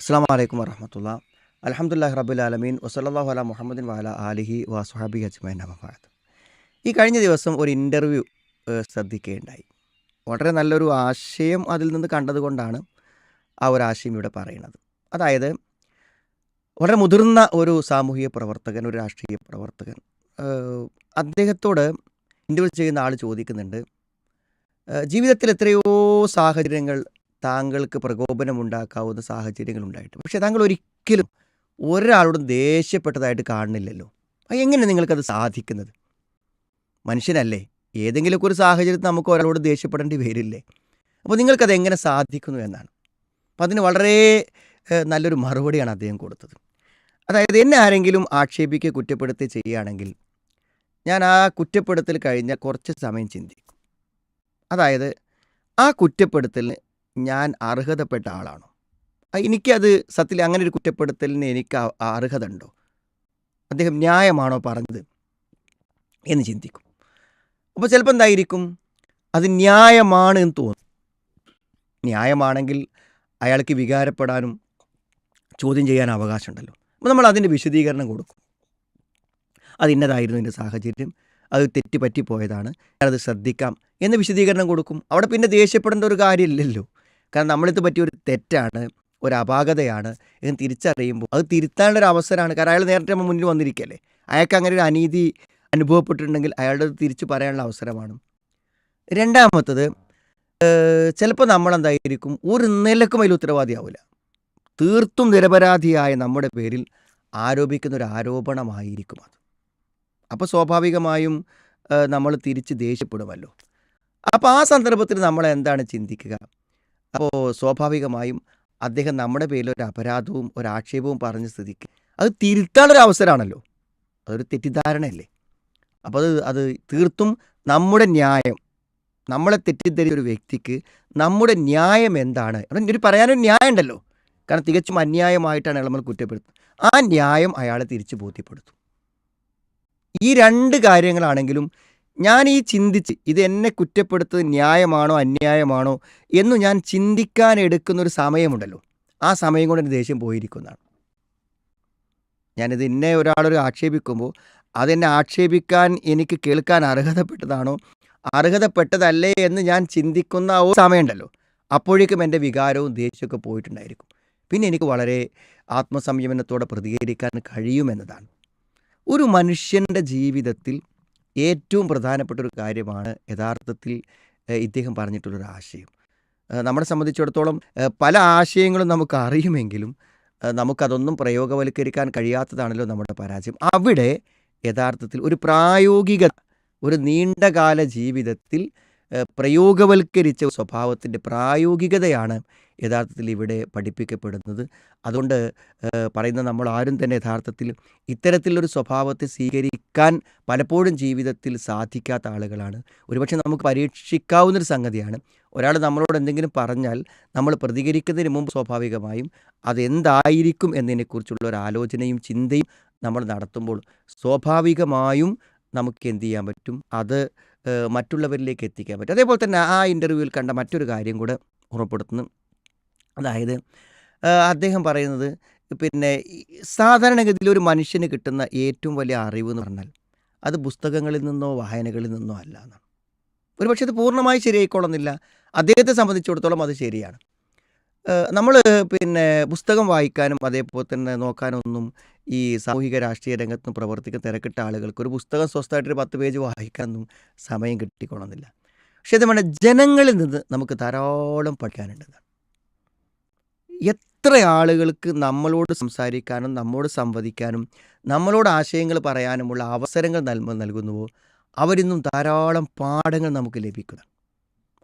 അസ്സാം വലൈക്കും വറഹമത്തുള്ള. റബുൽ റബുലാലമീൻ വസല്ലാഹു അല മുഹമ്മദിൻ വാല ആലിഹി വസുഹാബി അജ്മൈൻ അമഫാദ് ഈ കഴിഞ്ഞ ദിവസം ഒരു ഇന്റർവ്യൂ ശ്രദ്ധിക്കുകയുണ്ടായി വളരെ നല്ലൊരു ആശയം അതിൽ നിന്ന് കണ്ടതുകൊണ്ടാണ് ആ ഒരു ആശയം ഇവിടെ പറയുന്നത്. അതായത് വളരെ മുതിർന്ന ഒരു സാമൂഹിക പ്രവർത്തകൻ ഒരു രാഷ്ട്രീയ പ്രവർത്തകൻ അദ്ദേഹത്തോട് ഇന്റർവ്യൂ ചെയ്യുന്ന ആൾ ചോദിക്കുന്നുണ്ട് ജീവിതത്തിൽ എത്രയോ സാഹചര്യങ്ങൾ താങ്കൾക്ക് പ്രകോപനമുണ്ടാക്കാവുന്ന സാഹചര്യങ്ങൾ ഉണ്ടായിട്ട് പക്ഷേ താങ്കൾ ഒരിക്കലും ഒരാളോടും ദേഷ്യപ്പെട്ടതായിട്ട് കാണുന്നില്ലല്ലോ. എങ്ങനെ നിങ്ങൾക്കത് സാധിക്കുന്നത്? മനുഷ്യനല്ലേ ഏതെങ്കിലുമൊക്കെ ഒരു സാഹചര്യത്തിൽ നമുക്ക് ഒരാളോട് ദേഷ്യപ്പെടേണ്ടി വരില്ലേ? അപ്പോൾ നിങ്ങൾക്കത് എങ്ങനെ സാധിക്കുന്നു എന്നാണ്. അപ്പം അതിന് വളരെ നല്ലൊരു മറുപടിയാണ് അദ്ദേഹം കൊടുത്തത്. അതായത് എന്നെ ആരെങ്കിലും ആക്ഷേപിക്കുക കുറ്റപ്പെടുത്തി ചെയ്യുകയാണെങ്കിൽ ഞാൻ ആ കുറ്റപ്പെടുത്തൽ കഴിഞ്ഞ കുറച്ച് സമയം ചിന്തിക്കും. അതായത് ആ കുറ്റപ്പെടുത്തലിന് ഞാൻ അർഹതപ്പെട്ട ആളാണോ? എനിക്കത് സത്യത്തിൽ അങ്ങനെ ഒരു കുറ്റപ്പെടുത്തലിന് എനിക്ക് അർഹത ഉണ്ടോ അദ്ദേഹം ന്യായമാണോ പറഞ്ഞത് എന്ന് ചിന്തിക്കും. അപ്പോൾ ചിലപ്പോൾ എന്തായിരിക്കും? അത് ന്യായമാണ് എന്ന് തോന്നും. ന്യായമാണെങ്കിൽ അയാൾക്ക് വികാരപ്പെടാനും ചോദ്യം ചെയ്യാൻ അവകാശമുണ്ടല്ലോ. അപ്പോൾ നമ്മൾ അതിന്റെ വിശദീകരണം കൊടുക്കും. അത് ഇന്നതായിരുന്നു എന്റെ സാഹചര്യം. അത് തെറ്റി പറ്റിപ്പോയതാണ് ഞാനത് ശ്രദ്ധിക്കാം എന്ന് വിശദീകരണം കൊടുക്കും. അവിടെ പിന്നെ ദേഷ്യപ്പെടേണ്ട ഒരു കാര്യമില്ലല്ലോ. കാരണം നമ്മളിത് പറ്റിയ ഒരു തെറ്റാണ് ഒരു അപാകതയാണ് എന്ന് തിരിച്ചറിയുമ്പോൾ അത് തിരുത്താനുള്ള ഒരു അവസരമാണ്. കാരണം അയാൾ നേരത്തെ നമ്മൾ മുന്നിൽ വന്നിരിക്കല്ലേ അയാൾക്ക് അങ്ങനെ ഒരു അനീതി അനുഭവപ്പെട്ടിട്ടുണ്ടെങ്കിൽ അയാളുടെ തിരിച്ചു പറയാനുള്ള അവസരമാണ്. രണ്ടാമത്തത് ചിലപ്പോൾ നമ്മളെന്തായിരിക്കും? ഒരു നിലക്കും അതിൽ ഉത്തരവാദിയാവില്ല. തീർത്തും നിരപരാധിയായ നമ്മുടെ പേരിൽ ആരോപിക്കുന്ന ഒരു ആരോപണമായിരിക്കും അത്. അപ്പോൾ സ്വാഭാവികമായും നമ്മൾ തിരിച്ച് ദേഷ്യപ്പെടുമല്ലോ. അപ്പോൾ ആ സന്ദർഭത്തിൽ നമ്മൾ എന്താണ് ചിന്തിക്കുക? അപ്പോൾ സ്വാഭാവികമായും അദ്ദേഹം നമ്മുടെ പേരിൽ ഒരു അപരാധവും ഒരു ആക്ഷേപവും പറഞ്ഞ സ്ഥിതിക്ക് അത് തിരുത്താനൊരു അവസരമാണല്ലോ. അതൊരു തെറ്റിദ്ധാരണയല്ലേ? അപ്പോൾ അത് അത് തീർത്തും നമ്മുടെ ന്യായം. നമ്മളെ തെറ്റിദ്ധരിച്ച ഒരു വ്യക്തിക്ക് നമ്മുടെ ന്യായം എന്താണ്? ഒരു പറയാനൊരു ന്യായം ഉണ്ടല്ലോ കാരണം തികച്ചും അന്യായമായിട്ടാണ് നമ്മൾ കുറ്റപ്പെടുത്തുന്നത്. ആ ന്യായം അയാളെ തിരിച്ച് ബോധ്യപ്പെടുത്തും. ഈ രണ്ട് കാര്യങ്ങളാണെങ്കിലും ഞാൻ ഈ ചിന്തിച്ച് ഇത് എന്നെ കുറ്റപ്പെടുത്തത് ന്യായമാണോ അന്യായമാണോ എന്ന് ഞാൻ ചിന്തിക്കാൻ എടുക്കുന്ന ഒരു സമയമുണ്ടല്ലോ. ആ സമയം കൊണ്ട് എന്റെ ദേഷ്യം പോയിരിക്കുന്നതാണ്. ഞാനിത് എന്നെ ഒരാളൊരു ആക്ഷേപിക്കുമ്പോൾ അതെന്നെ ആക്ഷേപിക്കാൻ എനിക്ക് കേൾക്കാൻ അർഹതപ്പെട്ടതാണോ? അർഹതപ്പെട്ടതല്ലേ എന്ന് ഞാൻ ചിന്തിക്കുന്ന ഒരു സമയമുണ്ടല്ലോ. അപ്പോഴേക്കും എന്റെ വികാരവും ദേഷ്യമൊക്കെ പോയിട്ടുണ്ടായിരിക്കും. പിന്നെ എനിക്ക് വളരെ ആത്മസംയമനത്തോടെ പ്രതികരിക്കാൻ കഴിയുമെന്നതാണ്. ഒരു മനുഷ്യന്റെ ജീവിതത്തിൽ ഏറ്റവും പ്രധാനപ്പെട്ട ഒരു കാര്യമാണ് യഥാർത്ഥത്തിൽ ഇദ്ദേഹം പറഞ്ഞിട്ടുള്ളൊരു ആശയം. നമ്മളെ സംബന്ധിച്ചിടത്തോളം പല ആശയങ്ങളും നമുക്ക് അറിയുമെങ്കിലും നമുക്കതൊന്നും പ്രയോഗവൽക്കരിക്കാൻ കഴിയാത്തതാണല്ലോ നമ്മുടെ പരാജയം. അവിടെ യഥാർത്ഥത്തിൽ ഒരു പ്രായോഗിക ഒരു നീണ്ടകാല ജീവിതത്തിൽ പ്രയോഗവൽക്കരിച്ച സ്വഭാവത്തിന്റെ പ്രായോഗികതയാണ് യഥാർത്ഥത്തിൽ ഇവിടെ പഠിപ്പിക്കപ്പെടുന്നത്. അതുകൊണ്ട് പറയുന്ന നമ്മൾ ആരും തന്നെ യഥാർത്ഥത്തിൽ ഇത്തരത്തിലൊരു സ്വഭാവത്തെ സ്വീകരിക്കാൻ പലപ്പോഴും ജീവിതത്തിൽ സാധിക്കാത്ത ആളുകളാണ്. ഒരുപക്ഷെ നമുക്ക് പരീക്ഷിക്കാവുന്നൊരു സംഗതിയാണ്. ഒരാൾ നമ്മളോട് എന്തെങ്കിലും പറഞ്ഞാൽ നമ്മൾ പ്രതികരിക്കുന്നതിന് മുമ്പ് സ്വാഭാവികമായും അതെന്തായിരിക്കും എന്നതിനെക്കുറിച്ചുള്ള ഒരു ആലോചനയും ചിന്തയും നമ്മൾ നടത്തുമ്പോൾ സ്വാഭാവികമായും നമുക്ക് എന്ത് ചെയ്യാൻ പറ്റും? അത് മറ്റുള്ളവരിലേക്ക് എത്തിക്കാൻ പറ്റും. അതേപോലെ തന്നെ ആ ഇന്റർവ്യൂവിൽ കണ്ട മറ്റൊരു കാര്യം കൂടെ ഉറപ്പെടുത്തുന്നു അതായത് അദ്ദേഹം പറയുന്നത് പിന്നെ സാധാരണഗതിയിൽ ഒരു മനുഷ്യന് കിട്ടുന്ന ഏറ്റവും വലിയ അറിവ് എന്ന് പറഞ്ഞാൽ അത് പുസ്തകങ്ങളിൽ നിന്നോ വായനകളിൽ നിന്നോ അല്ല എന്നാണ്. ഒരുപക്ഷെ അത് പൂർണമായി ശരിയായിക്കോളുന്നില്ല അദ്ദേഹത്തെ സംബന്ധിച്ചിടത്തോളം അത് ശരിയാണ്. നമ്മൾ പിന്നെ പുസ്തകം വായിക്കാനും അതേപോലെ തന്നെ നോക്കാനൊന്നും ഈ സാമൂഹിക രാഷ്ട്രീയ രംഗത്തും പ്രവർത്തിക്കുന്ന തിരക്കിട്ട ആളുകൾക്ക് ഒരു പുസ്തകം സ്വസ്ഥമായിട്ടൊരു പത്ത് പേജ് വായിക്കാനൊന്നും സമയം കിട്ടിക്കൊള്ളുന്നില്ല. പക്ഷേ അത് വേണ്ട ജനങ്ങളിൽ നിന്ന് നമുക്ക് ധാരാളം പഠിക്കാനുണ്ട് എത്ര ആളുകൾക്ക് നമ്മളോട് സംസാരിക്കാനും നമ്മോട് സംവദിക്കാനും നമ്മളോട് ആശയങ്ങൾ പറയാനുമുള്ള അവസരങ്ങൾ നൽകുമ്പോൾ നൽകുന്നുവോ? അവരിന്നും ധാരാളം പാഠങ്ങൾ നമുക്ക് ലഭിക്കുന്നതാണ്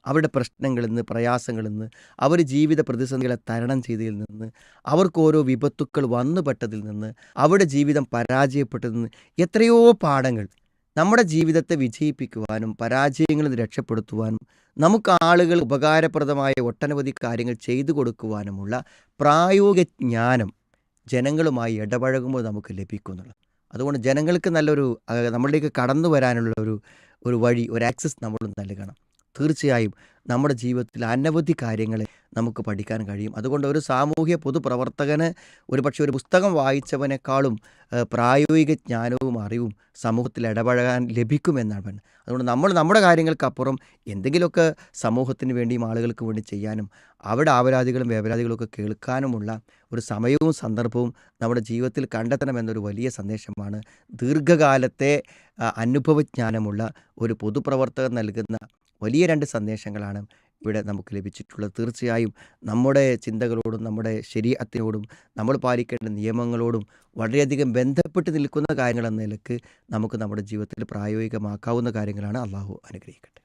അവരുടെ പ്രശ്നങ്ങളിൽ നിന്ന് പ്രയാസങ്ങളിൽ നിന്ന് അവർ ജീവിത പ്രതിസന്ധികളെ തരണം ചെയ്തതിൽ നിന്ന് അവർക്ക് ഓരോ വിപത്തുക്കൾ വന്നുപെട്ടതിൽ നിന്ന് അവരുടെ ജീവിതം പരാജയപ്പെട്ടതിൽ നിന്ന് എത്രയോ പാഠങ്ങൾ നമ്മുടെ ജീവിതത്തെ വിജയിപ്പിക്കുവാനും പരാജയങ്ങളിൽ നിന്ന് രക്ഷപ്പെടുത്തുവാനും നമുക്ക് ആളുകൾ ഉപകാരപ്രദമായ ഒട്ടനവധി കാര്യങ്ങൾ ചെയ്തു കൊടുക്കുവാനുമുള്ള പ്രായോഗിക ജ്ഞാനം ജനങ്ങളുമായി ഇടപഴകുമ്പോൾ നമുക്ക് ലഭിക്കുന്നുള്ളു. അതുകൊണ്ട് ജനങ്ങൾക്ക് നല്ലൊരു നമ്മളിലേക്ക് കടന്നു വരാനുള്ള ഒരു ഒരു വഴി ഒരു ആക്സസ് നമ്മൾ നൽകണം. തീർച്ചയായും നമ്മുടെ ജീവിതത്തിൽ അനവധി കാര്യങ്ങളെ നമുക്ക് പഠിക്കാൻ കഴിയും. അതുകൊണ്ട് ഒരു സാമൂഹ്യ പൊതുപ്രവർത്തകന് ഒരു പക്ഷേ ഒരു പുസ്തകം വായിച്ചവനേക്കാളും പ്രായോഗിക ജ്ഞാനവും അറിവും സമൂഹത്തിൽ ഇടപഴകാൻ ലഭിക്കുമെന്നാണ് അതുകൊണ്ട് നമ്മൾ നമ്മുടെ കാര്യങ്ങൾക്കപ്പുറം എന്തെങ്കിലുമൊക്കെ സമൂഹത്തിന് വേണ്ടിയും ആളുകൾക്ക് വേണ്ടി ചെയ്യാനും അവിടെ ആവരാധികളും വേവരാധികളും ഒക്കെ കേൾക്കാനുമുള്ള ഒരു സമയവും സന്ദർഭവും നമ്മുടെ ജീവിതത്തിൽ കണ്ടെത്തണമെന്നൊരു വലിയ സന്ദേശമാണ് ദീർഘകാലത്തെ അനുഭവജ്ഞാനമുള്ള ഒരു പൊതുപ്രവർത്തകൻ നൽകുന്ന വലിയ രണ്ട് സന്ദേശങ്ങളാണ് ഇവിടെ നമുക്ക് ലഭിച്ചിട്ടുള്ളത്. തീർച്ചയായും നമ്മുടെ ചിന്തകളോടും നമ്മുടെ ശരീരത്തിനോടും നമ്മൾ പാലിക്കേണ്ട നിയമങ്ങളോടും വളരെയധികം ബന്ധപ്പെട്ട് നിൽക്കുന്ന കാര്യങ്ങളെന്ന നിലയ്ക്ക് നമുക്ക് നമ്മുടെ ജീവിതത്തിൽ പ്രായോഗികമാക്കാവുന്ന കാര്യങ്ങളാണ് അള്ളാഹു അനുഗ്രഹിക്കട്ടെ.